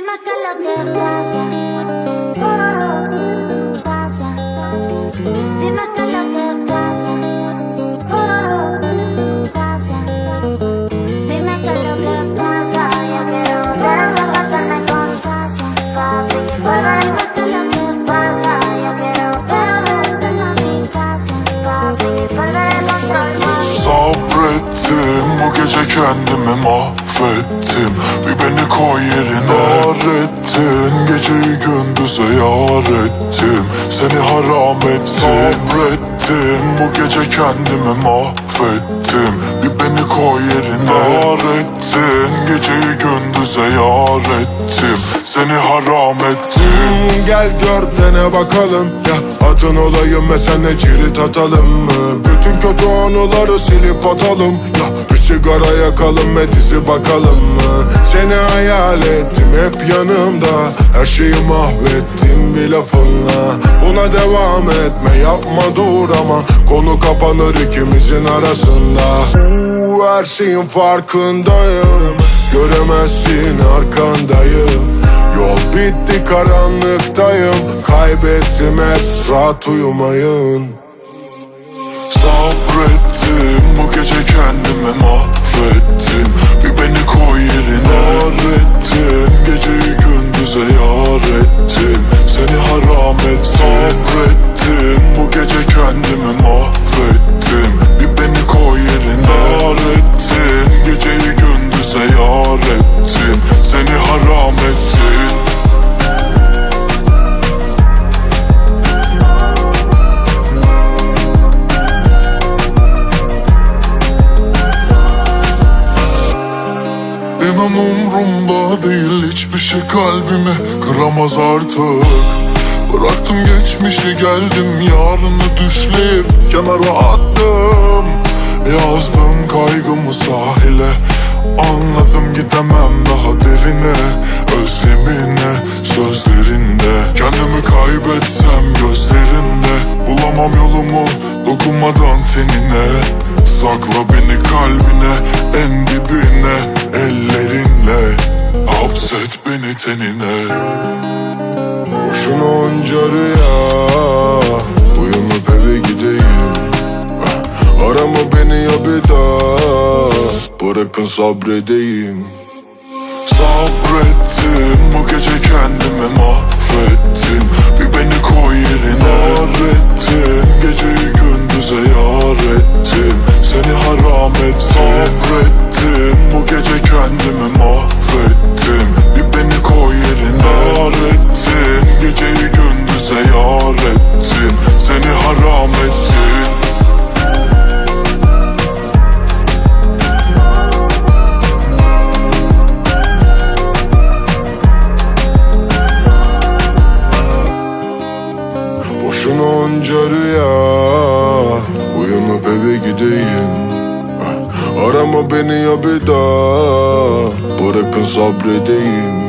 Dime qué es lo que pasa. Pasa. Dime qué es lo que pasa. Pasa. Dime qué es lo que pasa. Yo quiero verme matarme con pasa. Dime qué es lo que pasa. Yo quiero verme a mi casa. Y perder el control. Sabrettim bu gece kendimi mahvettim Bir beni koy yerine. Öğrettin Geceyi gündüze yar ettim. Seni haram ettim. Sabrettim bu gece kendimi mahvettim. Bir beni koy yerine. Öğrettin Geceyi gündüze yar ettim. Seni haram ettim. Gel gör dene bakalım. Ya Atın olayım ve senle cirit atalım mı? Bütün kötü anıları silip atalım. Ya Bir sigara yakalım ve dizi bakalım mı? Seni hayal ettim hep yanımda. Her şeyi mahvettim bir lafınla. Buna devam etme yapma dur ama Konu kapanır ikimizin arasında. Uuu, Her şeyin farkındayım. Göremezsin arkandayım Yol bitti karanlıktayım. Kaybettim hep rahat uyumayın. Sabrettim bu gece kendimi mahvettim. Bir beni İnan umrumda değil hiçbir şey kalbimi kıramaz artık. Bıraktım geçmişi geldim yarını düşleyip kenara attım. Yazdım kaygımı sahile Anladım gidemem daha derine. Özlemine sözlerinde Kendimi kaybetsem gözlerinde. Bulamam yolumu dokunmadan tenine. Sakla beni kalbine en dibine Ellerinle hapset beni tenine. Boşuna onca rüya Uyumup eve gideyim. Arama beni ya bir daha Bırakın sabredeyim. Sabrettim bu gece kendimi mahvettim. Bir beni koy yerine. Öğrettim Geceyi gündüze yar ettim. Seni haram ettim. Sabrettim Onca rüya Uyanıp eve gideyim. Arama beni ya bir daha. Bırakın sabredeyim